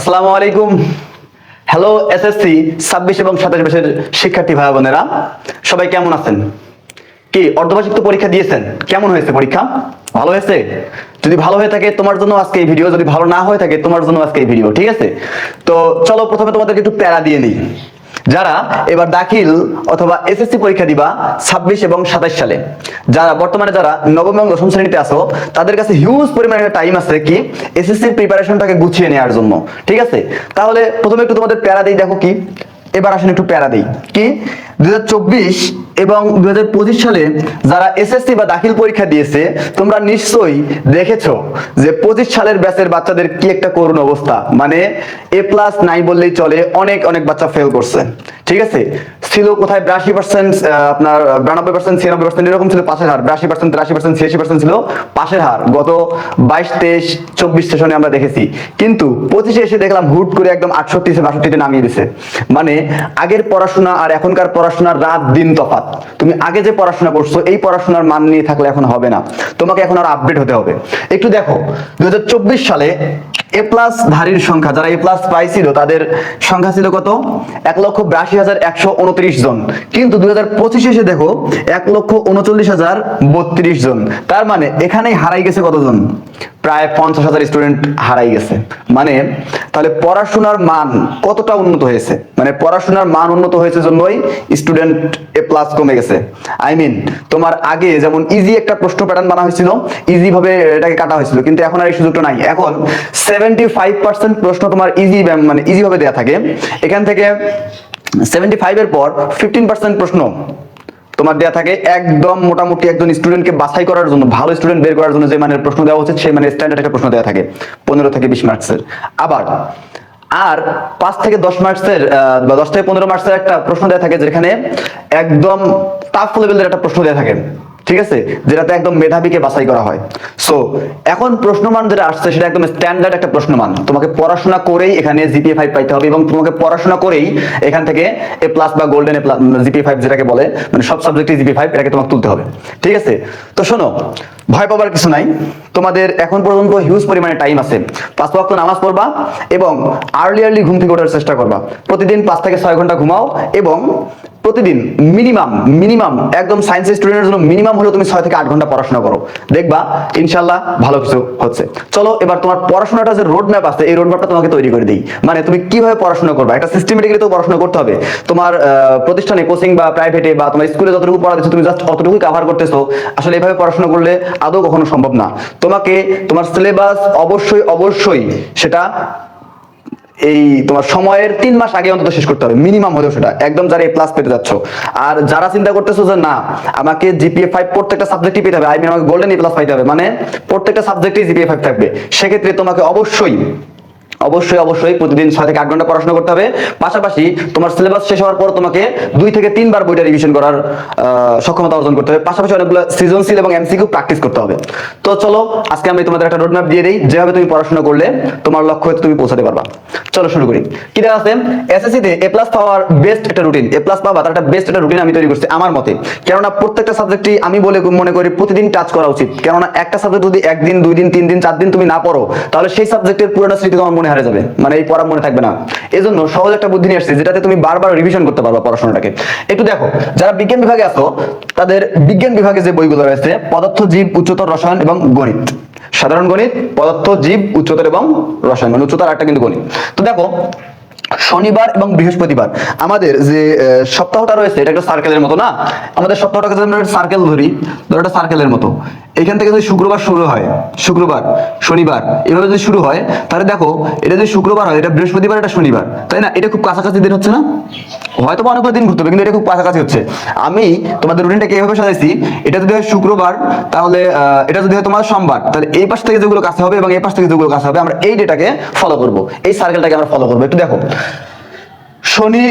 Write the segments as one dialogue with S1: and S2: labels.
S1: আসসালামু আলাইকুম। Hello SSC ছাব্বিশ এবং সাতাশ বছরের শিক্ষার্থী ভাই বোনেরা, সবাই কেমন আছেন? কি, অর্ধবার্ষিক তো পরীক্ষা দিয়েছেন? কেমন হয়েছে পরীক্ষা? ভালো হয়েছে? যদি ভালো হয়ে থাকে, তোমার জন্য আজকে এই ভিডিও যদি ভালো না হয়ে থাকে, তোমার জন্য আজকে এই ভিডিও ঠিক আছে? তো চলো প্রথমে তোমাদেরকে একটু প্যারা দিয়ে নিই। যারা এবার দাখিল অথবা এসএসসি পরীক্ষা দিবা, ছাব্বিশ এবং সাতাশ সালে যারা বর্তমানে যারা নবম এবং দশম শ্রেণীতে আসো তাদের কাছে হিউজ পরিমাণে টাইম আছে কি এসএসসি প্রিপারেশনটাকে গুছিয়ে নেওয়ার জন্য। ঠিক আছে? তাহলে প্রথমে একটু তোমাদের প্যারা দিই, দেখো কি? এবার আসেন একটু প্যারা দিই। কি? দুই এবং দুই সালে যারা এসএসসি বা দাখিল পরীক্ষা দিয়েছে, তোমরা নিশ্চয়ই দেখেছ যে পঁচিশ সালের ব্যাচের বাচ্চাদের কি একটা করুণ অবস্থা। মানে এ প্লাস নাই বললেই চলে, অনেক অনেক বাচ্চা ফেল করছে। ঠিক আছে? ছিল কোথায়? বিরাশি পার্সেন্ট আপনার বিরানব্বই পার্সেন্ট ছিয়ানব্বই পার্সেন্ট এরকম ছিল পাশের হার। বিরাশি পার্সেন্ট তিরাশি পার্সেন্ট ছিয়াশি পার্সেন্ট ছিল পাশের হার। গত বাইশ তেইশ, চব্বিশ সেশনে আমরা দেখেছি। কিন্তু পঁচিশে এসে দেখলাম হুট করে একদম আটষট্টি বাষট্টিতে নামিয়ে দিছে। মানে আগের পড়াশোনা আর এখনকার পড়াশোনার রাত দিন তফাত তুমি আগে যে পড়াশোনা করছ, এই পড়াশোনার মান নিয়ে থাকলে এখন হবে না। তোমাকে এখন আর আপডেট হতে হবে। একটু দেখো দু হাজার চব্বিশ সালে এ প্লাস ধারীর সংখ্যা, যারা এ প্লাস পাইছিল, তাদের সংখ্যা ছিল কত? এক লক্ষ বিরাশি হাজার একশো উনত্রিশ জন। কিন্তু দুই হাজার পঁচিশে এসে দেখো, এক লক্ষ উনচল্লিশ হাজার বত্রিশ জন। তার মানে এখানেই হারাই গেছে কতজন? প্রায় পঞ্চাশ হাজার স্টুডেন্ট হারাই গেছে। মানে তাহলে পড়াশোনার মান কতটা উন্নত হয়েছে? মানে পড়াশোনার মান উন্নত হয়েছে জন্যই স্টুডেন্ট এ প্লাস কমে গেছে। আই মিন তোমার আগে যেমন ইজি একটা প্রশ্ন প্যাটার্ন বানা হয়েছিল ইজি ভাবে এটাকে কাটা হয়েছিল, কিন্তু এখন আর এই সুযোগটা নাই। এখন সেভেন্টি ফাইভ পার্সেন্ট প্রশ্ন তোমার ইজি মানে ইজি ভাবে দেওয়া থাকে। এখান থেকে সেভেন্টি ফাইভের পর ফিফটিন পার্সেন্ট প্রশ্ন। তোমার দেয়া থাকে একদম মোটামুটি একজন স্টুডেন্টকে বাছাই করার জন্য, ভালো স্টুডেন্ট বের করার জন্য যে মানের প্রশ্ন দেওয়া হচ্ছে সেই মানে স্ট্যান্ডার্ড একটা প্রশ্ন দেওয়া থাকে, পনেরো থেকে বিশ মার্কসের আবার, আর পাঁচ থেকে দশ মার্কসের বা দশ থেকে পনেরো মার্কসের একটা প্রশ্ন দেওয়া থাকে যেখানে একদম টাফ লেভেলের একটা প্রশ্ন দেওয়া থাকে। ঠিক আছে? যেটাতে একদম মেধাবীকে বাছাই করা হয়। সো এখন প্রশ্নমান যেটা আসছে, সেটা একদম স্ট্যান্ডার্ড একটা প্রশ্নমান। তোমাকে পড়াশোনা করেই এখানে জিপিএ ফাইভ পাইতে হবে এবং তোমাকে পড়াশোনা করেই এখান থেকে এ প্লাস বা golden A plus GPA five যেটাকে বলে মানে সব সাবজেক্টে জিপিএ ফাইভ এটাকে তোমাকে তুলতে হবে। ঠিক আছে? তো শোনো ভয় পাবার কিছু নাই। তোমাদের এখন পর্যন্ত হিউজ পরিমাণে টাইম আছে। পাঁচ ওয়াক্ত নামাজ পড়বা এবং আর্লি আর্লি ঘুম থেকে ওঠার চেষ্টা করবা। প্রতিদিন পাঁচ থেকে ছয় ঘণ্টা ঘুমাও এবং প্রতিদিন মিনিমাম মিনিমাম একদম সায়েন্স স্টুডেন্টের জন্য মিনিমাম হলেও তুমি ছয় থেকে আট ঘণ্টা পড়াশোনা করো। দেখবা ইনশাল্লাহ ভালো কিছু হচ্ছে। চলো, এবার তোমার পড়াশোনাটা যে রোড ম্যাপ আছে, এই রোড ম্যাপটা তোমাকে তৈরি করে দিই। মানে তুমি কীভাবে পড়াশোনা করবা? একটা সিস্টেমেটিক্যালি তো পড়াশোনা করতে হবে। তোমার প্রতিষ্ঠানে কোচিং বা প্রাইভেটে বা তোমার স্কুলে যতটুকু পড়া দিচ্ছ, তুমি জাস্ট অতটুকু কভার করতেছো। আসলে এভাবে পড়াশোনা করলে আদৌ কখনো সম্ভব না। তোমাকে তোমার সিলেবাস অবশ্যই অবশ্যই সেটা এই তোমার সময়ের তিন মাস আগে অন্তত শেষ করতে হবে মিনিমাম হলেও সেটা। একদম যারা এ প্লাস পেতে যাচ্ছ। আর যারা চিন্তা করতেছো যে না, আমাকে জিপিএ ফাইভ প্রত্যেকটা সাবজেক্টই পেতে হবে আই মিন আমাকে গোল্ডেন এ প্লাস পাইতে হবে মানে প্রত্যেকটা সাবজেক্টেই জিপিএ ফাইভ থাকবে, সেক্ষেত্রে তোমাকে অবশ্যই অবশ্যই অবশ্যই প্রতিদিন ছয় থেকে আট ঘণ্টা পড়াশোনা করতে হবে। পাশাপাশি তোমার সিলেবাস শেষ হওয়ার পর তোমাকে দুই থেকে তিনবার বইটা রিভিশন করার সক্ষমতা অর্জন করতে হবে। পাশাপাশি অনেকগুলো সৃজনশীল এবং এমসিকিউ প্র্যাকটিস করতে হবে। তো চলো, আজকে আমি তোমাদের একটা রোডম্যাপ দিয়ে দিই। যেভাবে তুমি পড়াশোনা করলে তোমার লক্ষ্য হয়তো তুমি পৌঁছাতে পারবা। চলো শুরু করি। কি দেওয়া আছে? এসএসসি তে এ প্লাস পাওয়ার বেস্ট একটা রুটিন এ প্লাস পাওয়া তার একটা বেস্ট একটা রুটিন আমি তৈরি করছি আমার মতে। কেননা প্রত্যেকটা সাবজেক্টই আমি বলে মনে করি প্রতিদিন টাচ করা উচিত। কেননা একটা সাবজেক্ট যদি একদিন, দুই দিন, তিন দিন, চার দিন তুমি না পড়ো, তাহলে সেই সাবজেক্টের পুরোটা স্মৃতি তোমার মনে হারিয়ে যাবে। মানে এই পড়া মনে থাকবে না। এই জন্য সহজ একটা বুদ্ধি নিয়ে আসছে, যেটাতে তুমি বারবার রিভিশন করতে পারবা পড়াশোনাটাকে। একটু দেখো, যারা বিজ্ঞান বিভাগে আছো, তাদের বিজ্ঞান বিভাগে যে বইগুলো রয়েছে পদার্থ জীব উচ্চতর রসায়ন এবং গণিত। সাধারণ গণিত পদার্থ জীব উচ্চতর এবং রসায়ন। মানে উচ্চতর একটা কিন্তু গণিত। তো দেখো, শনিবার এবং বৃহস্পতিবার, আমাদের যে সপ্তাহটা রয়েছে, এটা একটা সার্কেলের মতো না? আমাদের সপ্তাহটাকে যদি আমরা সার্কেল ধরি, ধরো একটা সার্কেলের মতো। এখান থেকে যদি শুক্রবার শুরু হয়, শুক্রবার, শনিবার, এভাবে যদি শুরু হয়, তাহলে দেখো, এটা যদি শুক্রবার হয়, এটা বৃহস্পতিবার, এটা শনিবার, তাই না? এটা খুব কাছাকাছি দিন হচ্ছে না? হয়তো অনেকগুলো দিন ঘুরতে হবে, কিন্তু এটা খুব কাছাকাছি হচ্ছে। আমি তোমাদের রুটিনটাকে এভাবে সাজাইছি, এটা যদি হয় শুক্রবার, তাহলে এটা যদি হয় তোমার সোমবার, তাহলে এই পাশ থেকে যেগুলো কাছে হবে এবং এই পাশ থেকে যেগুলো কাছে হবে, আমরা এই ডেটাকে ফলো করব, এই সার্কেলটাকে আমরা ফলো করব। একটু দেখো। শনি,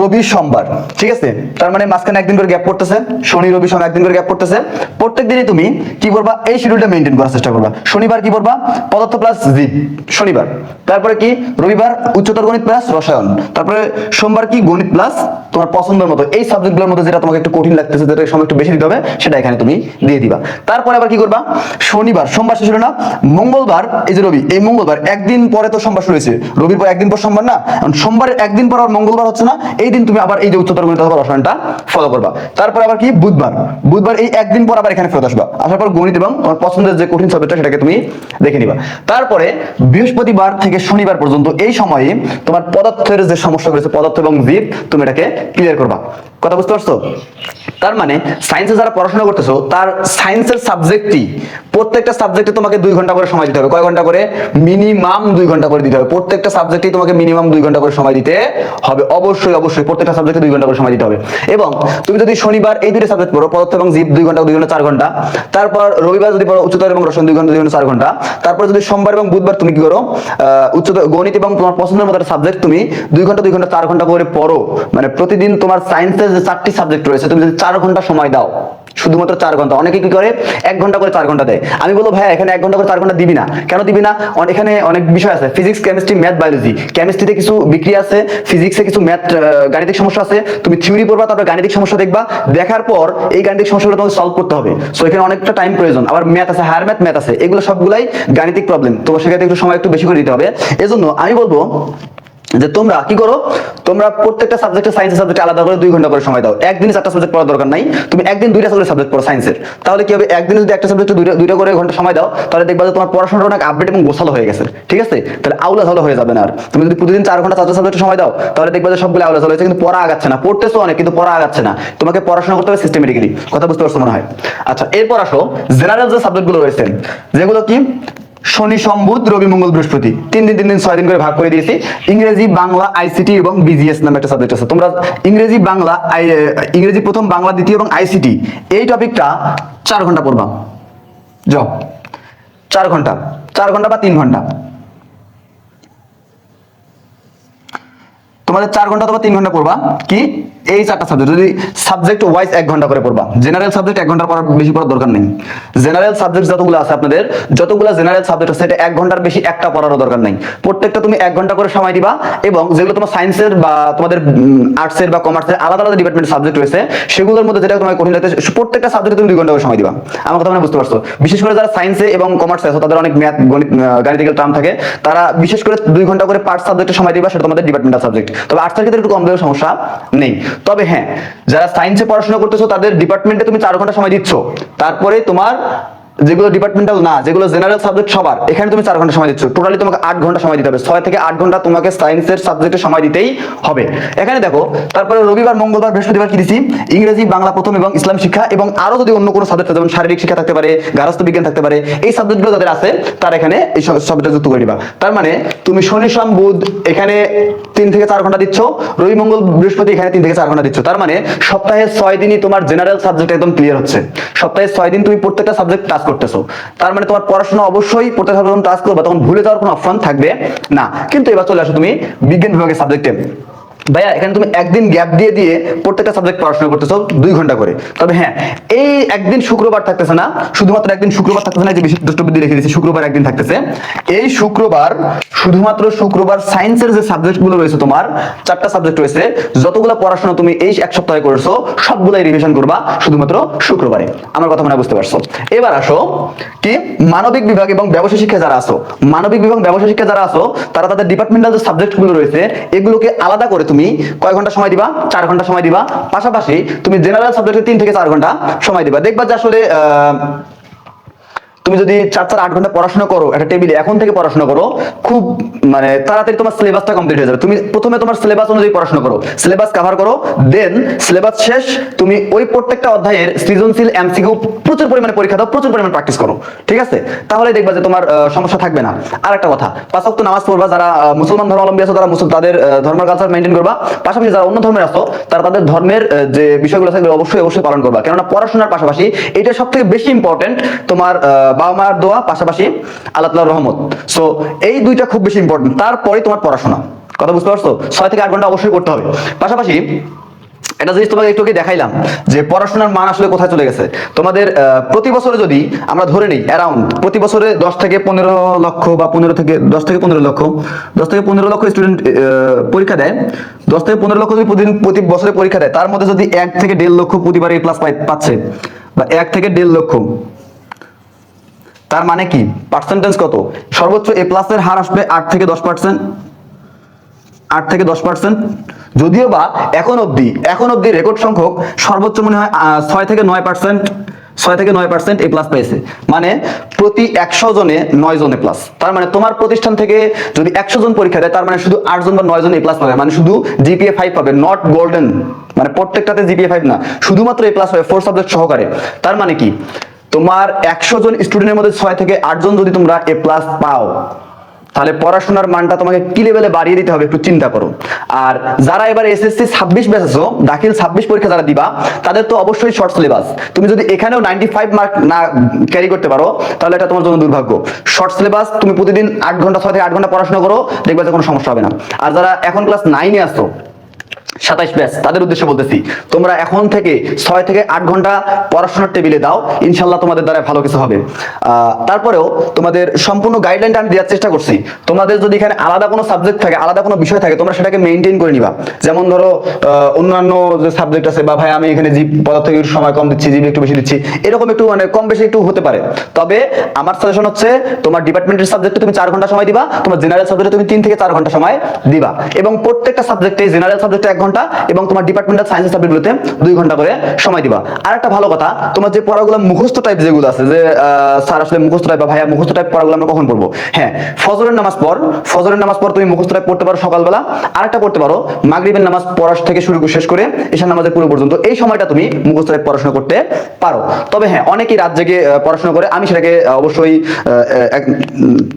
S1: রবি, সোমবার, ঠিক আছে? তার মানে মাঝখানে একদিন করে গ্যাপ পড়তেছে। শনি, রবি, সোম একদিন করে গ্যাপ পড়তেছে। প্রত্যেক দিনই তুমি কি করবা এই শিডিউলটা মেনটেন করার চেষ্টা করবা। শনিবার কি করবা পদার্থ প্লাস জীব শনিবার। তারপরে কি? রবিবার উচ্চতর গণিত প্লাস রসায়ন। তারপরে সোমবার কি? গণিত প্লাস তোমার পছন্দের মতো। এই সাবজেক্টগুলোর মধ্যে যেটা তোমাকে একটু কঠিন লাগতেছে, যেটা সময় একটু বেশি দিতে হবে, সেটা এখানে তুমি দিয়ে দিবা। তারপরে আবার কি করবা? শনিবার। সোমবার শেষ হলো না? মঙ্গলবার, এই যে রবি, এই মঙ্গলবার একদিন পরে তো সোমবার শুরু হয়েছে। রবির পর একদিন পর সোমবার না? কারণ সোমবারের একদিন পর মঙ্গলবার হচ্ছে না, এই দিন তুমি আবার এই যে উচ্চতর গণিত অথবা রসায়নটা ফলো করবা। তারপর আবার কি? বুধবার। বুধবার এই একদিন পর আবার এখানে ফেরত আসবা। আসার পর গণিত এবং তোমার পছন্দের যে কঠিন সাবজেক্টটা সেটাকে তুমি দেখে নিবা। তারপরে বৃহস্পতিবার থেকে শনিবার পর্যন্ত এই সময়ে তোমার পদার্থের যে সমস্যা রয়েছে, পদার্থ এবং জীব, তুমি এটাকে ক্লিয়ার করবা। কথা বুঝতে পারছ? তার মানে সায়েন্সে যারা পড়াশোনা করতেছো, তার সায়েন্সের সাবজেক্টই প্রত্যেকটা সাবজেক্টে তোমাকে দুই ঘণ্টা করে সময় দিতে হবে। কয় ঘণ্টা করে? মিনিমাম দুই ঘণ্টা করে দিতে হবে। প্রত্যেকটা সাবজেক্টেই তোমাকে মিনিমাম দুই ঘণ্টা করে সময় দিতে হবে। অবশ্যই অবশ্যই প্রত্যেকটা সাবজেক্টে দুই ঘণ্টা করে সময় দিতে হবে। এবং তুমি যদি শনিবার এই দুটো সাবজেক্ট পড়ো পদার্থ এবং জীব দুই ঘণ্টা দুই ঘণ্টা, চার ঘণ্টা, তারপর রবিবার যদি পড়ো, উচ্চতর এবং রসায়ন দুই ঘণ্টা দুই ঘণ্টা, চার ঘণ্টা, তারপর যদি সোমবার এবং বুধবার তুমি কি করো উচ্চতর গণিত এবং তোমার পছন্দের মতো সাবজেক্ট তুমি দুই ঘণ্টা দুই ঘণ্টা, চার ঘণ্টা করে পড়ো। মানে প্রতিদিন তোমার সায়েন্সের যে চারটি সাবজেক্ট রয়েছে, তুমি যদি চার ঘণ্টা সময় দাও। শুধুমাত্র চার ঘণ্টা। অনেকে কি করে? এক ঘণ্টা করে চার ঘণ্টা দেয়। আমি বলব ভাই এখানে এক ঘণ্টা করে চার ঘণ্টা দিবি না। কেন দিবি না? এখানে অনেক বিষয় আছে। ফিজিক্স কেমিস্ট্রি ম্যাথ বায়োলজি কেমিস্ট্রিতে কিছু বিক্রিয়া আছে ফিজিক্সে কিছু ম্যাথ গাণিতিক সমস্যা আছে। তুমি থিওরি পড়বা, তারপর গাণিতিক সমস্যা দেখবা। দেখার পর এই গাণিতিক সমস্যাগুলো তোমাকে সলভ করতে হবে। সো এখানে অনেকটা টাইম প্রয়োজন। আবার ম্যাথ আছে হায়ার ম্যাথ ম্যাথ আছে। এগুলো সবগুলাই গাণিতিক প্রবলেম তো সেক্ষেত্রে একটু সময় একটু বেশি করে দিতে হবে। এজন্য আমি বলব যে তোমরা কি করো? তোমরা প্রত্যেকটা সাবজেক্টে সায়েন্সের সাবজেক্টে আলাদা করে দুই ঘণ্টা করে সময় দাও। একদিনে চারটা সাবজেক্ট পড়ার দরকার নাই। তুমি একদিন দুইটা করে সাবজেক্ট পড়ো সায়েন্সের তাহলে কি হবে? একদিনে যদি একটা সাবজেক্টে দুইটা দুইটা করে ঘণ্টা সময় দাও, তাহলে দেখবা যে তোমার পড়াশোনাটা অনেক আপডেট এবং গোছালো হয়ে গেছে। ঠিক আছে? তাহলে আউলা ঝালো হয়ে যাবে না আর। তুমি যদি প্রতিদিন চার ঘণ্টা চারটা সাবজেক্টে সময় দাও, তাহলে দেখবা যে সবগুলো আউলা ঝালো হয়েছে, কিন্তু পড়া আগাচ্ছে না। পড়তেছো অনেক, কিন্তু পড়া আগাচ্ছে না। তোমাকে পড়াশোনা করতে হবে সিস্টেমেটিক্যালি কথা বুঝতে পারছ মনে হয়? আচ্ছা এরপর আসো জেনারেল যে সাবজেক্টগুলো রয়েছে, যেগুলো কি? শনি, সম্বুধ, রবি, মঙ্গল, বৃহস্পতি। তিন দিন তিন দিন, ছয় দিন করে ভাগ করে দিয়েছি। ইংরেজি, বাংলা, আইসিটি এবং বিজিএস নামে একটা সাবজেক্ট আছে। তোমরা ইংরেজি, বাংলা ইংরেজি প্রথম, বাংলা, দ্বিতীয় এবং আইসিটি, এই টপিকটা চার ঘণ্টা পড়বা। জ চার ঘণ্টা। চার ঘণ্টা বা তিন ঘণ্টা। তোমাদের চার ঘণ্টা অথবা তিন ঘণ্টা পড়বা। কি? এই চারটা সাবজেক্ট যদি সাবজেক্ট ওয়াইজ এক ঘণ্টা করে পড়বা। জেনারেল সাবজেক্ট এক ঘণ্টা পড়ার বেশি পড়ার দরকার নেই। জেনারেল সাবজেক্ট যতগুলো আছে আপনাদের, যতগুলো জেনারেল সাবজেক্ট আছে, সেটা এক ঘণ্টার বেশি একটা পড়ারও দরকার নেই। প্রত্যেকটা তুমি এক ঘণ্টা করে সময় দিবা এবং যেগুলো তোমার সায়েন্সের বা তোমাদের আর্টসের বা কমার্সের আলাদা আলাদা ডিপার্টমেন্ট সাবজেক্ট রয়েছে, সেগুলোর মধ্যে যেটা তোমার কঠিন লাগছে প্রত্যেকটা সাবজেক্টে তুমি দুই ঘণ্টা করে সময় দিবা। আমার কথা মানে বুঝতে পারছ? বিশেষ করে যারা সায়েন্সে এবং কমার্সে আছে, তাদের অনেক ম্যাথ গণিত গাণিতিক্যাল টার্ম থাকে, তারা বিশেষ করে দুই ঘণ্টা করে পার্ট সাবজেক্টে সময় দিবা, সেটা তোমাদের ডিপার্টমেন্টাল সাবজেক্ট তবে আর্টসের ক্ষেত্রে একটু কম দেওয়ার সমস্যা নেই। তবে হ্যাঁ যারা সায়েন্সে পড়াশোনা করতেছো, তাদের ডিপার্টমেন্টে তুমি চার ঘণ্টা সময় দিচ্ছ। তারপরে তোমার যেগুলো ডিপার্টমেন্টাল না, যেগুলো জেনারেল সাবজেক্ট সবার, এখানে তুমি চার ঘণ্টা সময় দিচ্ছ। টোটালি তোমাকে আট ঘণ্টা সময় দিতে হবে। ছয় থেকে আট ঘণ্টা তোমাকে সায়েন্সের সাবজেক্টে সময় দিতেই হবে। এখানে দেখো, তারপরে রবিবার, মঙ্গলবার, বৃহস্পতিবার কি দিছি? ইংরেজি, বাংলা প্রথম এবং ইসলাম শিক্ষা এবং আরও যদি অন্য কোনো সাবজেক্ট যেমন শারীরিক শিক্ষা থাকতে পারে গার্হস্থ্য বিজ্ঞান থাকতে পারে, এই সাবজেক্টগুলো যাদের আছে, তারা এখানে এই সাবজেক্ট যুক্ত করে দিবা। তার মানে তুমি শনি, সোম, বুধ এখানে তিন থেকে চার ঘণ্টা দিচ্ছ, রবি, মঙ্গল, বৃহস্পতি এখানে তিন থেকে চার ঘণ্টা দিচ্ছ। তার মানে সপ্তাহে ছয় দিনই তোমার জেনারেল সাবজেক্ট একদম ক্লিয়ার হচ্ছে। সপ্তাহে ছয় দিন তুমি প্রত্যেকটা সাবজেক্ট টাচ করতেছো। তার মানে তোমার পড়াশোনা অবশ্যই প্রত্যেক কাজ টাচ করবে, তখন ভুলে যাওয়ার কোনো অপশন থাকবে না। কিন্তু এবার চলে আসো তুমি বিজ্ঞান বিভাগের সাবজেক্টে ভাইয়া, এখানে তুমি একদিন গ্যাপ দিয়ে দিয়ে প্রত্যেকটা সাবজেক্ট পড়াশোনা করতেছো দুই ঘণ্টা করে। তবে হ্যাঁ এই একদিন শুক্রবার থাকতেছে না, শুধুমাত্র একদিন শুক্রবার থাকতেছে না যে বিশেষ দ্রষ্টব্যদি রেখে দিয়েছি, শুক্রবার একদিন থাকতেছে। এই শুক্রবার শুধুমাত্র শুক্রবার সায়েন্সের যে সাবজেক্টগুলো রয়েছে তোমার, চারটা সাবজেক্ট রয়েছে, যতগুলো পড়াশোনা তুমি এই এক সপ্তাহে করেছ, সবগুলাই রিভিশন করবা শুধুমাত্র শুক্রবারে। আমার কথা মনে বুঝতে পারছ। এবার আসো কি মানবিক বিভাগ এবং ব্যবসা শিক্ষা যারা আসো মানবিক বিভাগ, ব্যবসায় শিক্ষা যারা আসো তারা তাদের ডিপার্টমেন্টাল যে সাবজেক্টগুলো রয়েছে, এগুলোকে আলাদা করে তুমি কয় ঘণ্টা সময় দিবা? চার ঘণ্টা সময় দিবা। পাশাপাশি তুমি জেনারেল সাবজেক্টে তিন থেকে চার ঘণ্টা সময় দিবা। দেখবা যে আসলে তুমি যদি চার চার আট ঘণ্টা পড়াশোনা করো, একটা টেবিলে এখন থেকে পড়াশোনা করো, খুব মানে তাড়াতাড়ি তোমার সিলেবাসটা কমপ্লিট হয়ে যাবে। তুমি প্রথমে তোমার সিলেবাস অনুযায়ী পড়াশোনা করো সিলেবাস কভার করো দেন সিলেবাস শেষ, তুমি ওই প্রত্যেকটা অধ্যায়ের সৃজনশীল এমসিকিউ প্রচুর পরিমাণে পরীক্ষা দাও, প্রচুর পরিমাণে প্র্যাকটিস করো, ঠিক আছে? তাহলে দেখবা যে তোমার সমস্যা থাকবে না। আর একটা কথা, পাঁচ ওয়াক্ত নামাজ পড়বা, যারা মুসলমান ধর্মাবলম্বী আছো, তারা মুসল, তাদের ধর্মের কালচার মেনটেন করবা। পাশাপাশি যারা অন্য ধর্মের আছো, তারা তাদের ধর্মের যে বিষয়গুলো আছে অবশ্যই অবশ্যই পালন করবা। কেননা পড়াশোনার পাশাপাশি এটা সব থেকে বেশি ইম্পর্টেন্ট তোমার বাবা মার দোয়া, পাশাপাশি আল্লাহ তাআলার রহমত। সো এই দুইটা খুব বেশি ইম্পর্টেন্ট তারপরে তোমার পড়াশোনা। কথা বুঝতে পারছ? ছয় থেকে আট ঘণ্টা অবশ্যই করতে হবে। পাশাপাশি একটা জিনিস তোমাকে একটু দেখাইলাম, যে পড়াশোনার মান আসলে কোথায় চলে গেছে। তোমাদের প্রতি বছরে যদি আমরা ধরে নিই অ্যারাউন্ড প্রতি বছরে দশ থেকে পনেরো লক্ষ বা পনেরো থেকে, দশ থেকে পনেরো লক্ষ, দশ থেকে পনেরো লক্ষ স্টুডেন্ট পরীক্ষা দেয়। দশ থেকে পনেরো লক্ষ যদি প্রতিদিন, প্রতি বছরে পরীক্ষা দেয়, তার মধ্যে যদি এক থেকে দেড় লক্ষ প্রতিবার এ প্লাস পাচ্ছে, বা এক থেকে দেড় লক্ষ তার মানে কি? পার্সেন্টেজ কত? সর্বোচ্চ এ প্লাসের হার আসবে আট থেকে দশ পার্সেন্ট আট থেকে দশ পার্সেন্ট যদিও বা এখন অবধি এখন অবধি রেকর্ড সংখ্যক সর্বোচ্চ মনে হয় ছয় থেকে নয় পার্সেন্ট ছয় থেকে নয় পার্সেন্ট এ প্লাস পেয়েছে। মানে প্রতি একশো জনে নয় জনে প্লাস তার মানে তোমার প্রতিষ্ঠান থেকে যদি একশো জন পরীক্ষা দেয়, তার মানে শুধু আট জন বা নয় জন এ প্লাস পাবে। মানে শুধু জিপিএ ফাইভ পাবে নট গোল্ডেন মানে প্রত্যেকটাতে জিপিএ ফাইভ না। শুধুমাত্র এ প্লাস পাবে ফোর সাবজেক্ট সহকারে। তার মানে কি? তোমার একশো জন স্টুডেন্টের মধ্যে ছয় থেকে আট জন যদি তোমরা এ প্লাস পাও, তাহলে পড়াশোনার মানটা তোমাকে কি লেভেলে বাড়িয়ে দিতে হবে একটু চিন্তা করো। আর যারা এবার এসএসসি ছাব্বিশ বেসেছো দাখিল ছাব্বিশ পরীক্ষা যারা দিবা, তাদের তো অবশ্যই শর্ট সিলেবাস তুমি যদি এখানেও নাইনটি ফাইভ মার্ক না ক্যারি করতে পারো, তাহলে এটা তোমার জন্য দুর্ভাগ্য। শর্ট সিলেবাস তুমি প্রতিদিন আট ঘণ্টা, ছয় থেকে আট ঘণ্টা পড়াশোনা করো, দেখবে যে কোনো সমস্যা হবে না। আর যারা এখন ক্লাস নাইনে আসছো সাতাইশ ব্যাচ তাদের উদ্দেশ্যে বলতেছি, তোমরা এখন থেকে ছয় থেকে আট ঘণ্টা পড়াশোনার টেবিলে দাও, ইনশাল্লাহ তোমাদের দ্বারা ভালো কিছু হবে। তারপরেও তোমাদের সম্পূর্ণ গাইডলাইনটা আমি দেওয়ার চেষ্টা করছি। তোমাদের যদি এখানে আলাদা কোনো সাবজেক্ট থাকে, আলাদা কোনো বিষয় থাকে, তোমরা সেটাকে মেনটেন করে নিবা। যেমন ধরো অন্যান্য যে সাবজেক্ট আছে, বা ভাই আমি এখানে জীব পদার্থ সময় কম দিচ্ছি, জীব একটু বেশি দিচ্ছি, এরকম একটু মানে কম বেশি একটু হতে পারে। তবে আমার সাজেশন হচ্ছে, তোমার ডিপার্টমেন্টের সাবজেক্টে তুমি চার ঘণ্টা সময় দিবা, তোমার জেনারেল সাবজেক্টে তুমি তিন থেকে চার ঘণ্টা সময় দিবা। এবং প্রত্যেকটা সাবজেক্টে জেনারেল সাবজেক্টে এক ঘণ্টা এবং তোমার ডিপার্টমেন্টাল সায়েন্স সাবজেক্টগুলোতে দুই ঘণ্টা করে সময় দিবা। আর একটা ভালো কথা, তোমার যে পড়াগুলো মুখস্থ টাইপ যেগুলো আছে, যে স্যার আসলে মুখস্থ টাইপ বা ভাইয়া মুখস্থ টাইপ পড়াগুলো আমরা কখন পড়ব? হ্যাঁ ফজরের নামাজ পর ফজরের নামাজ পর তুমি মুখস্থ টাইপ পড়তে পারো সকালবেলা। আরেকটা পড়তে পারো, মাগরিবের নামাজ পড়া থেকে শুরু শেষ করে এশার নামাজের পুরো পর্যন্ত এই সময়টা তুমি মুখস্থ টাইপ পড়াশোনা করতে পারো। তবে হ্যাঁ অনেকেই রাত জেগে পড়াশোনা করে, আমি সেটাকে অবশ্যই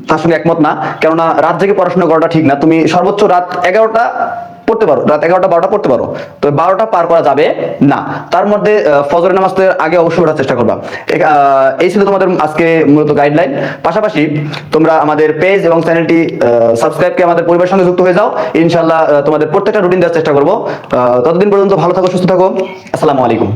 S1: তার সঙ্গে একমত না। কেননা রাত জেগে পড়াশোনা করাটা ঠিক না। তুমি সর্বোচ্চ রাত এগারোটা পড়তে পারো, রাত এগারোটা, বারোটা পড়তে পারো। তো বারোটা পার করা যাবে না। তার মধ্যে ফজরের নামাজের আগে অবশ্যই ওঠার চেষ্টা করবা। এই ছিল তোমাদের আজকে মূলত গাইডলাইন পাশাপাশি তোমরা আমাদের পেজ এবং চ্যানেলটি সাবস্ক্রাইবকে আমাদের পরিবারের সঙ্গে যুক্ত হয়ে যাও। ইনশাল্লাহ তোমাদের প্রত্যেকটা রুটিন দেওয়ার চেষ্টা করব। ততদিন পর্যন্ত ভালো থাকো, সুস্থ থাকো। আসসালামু আলাইকুম।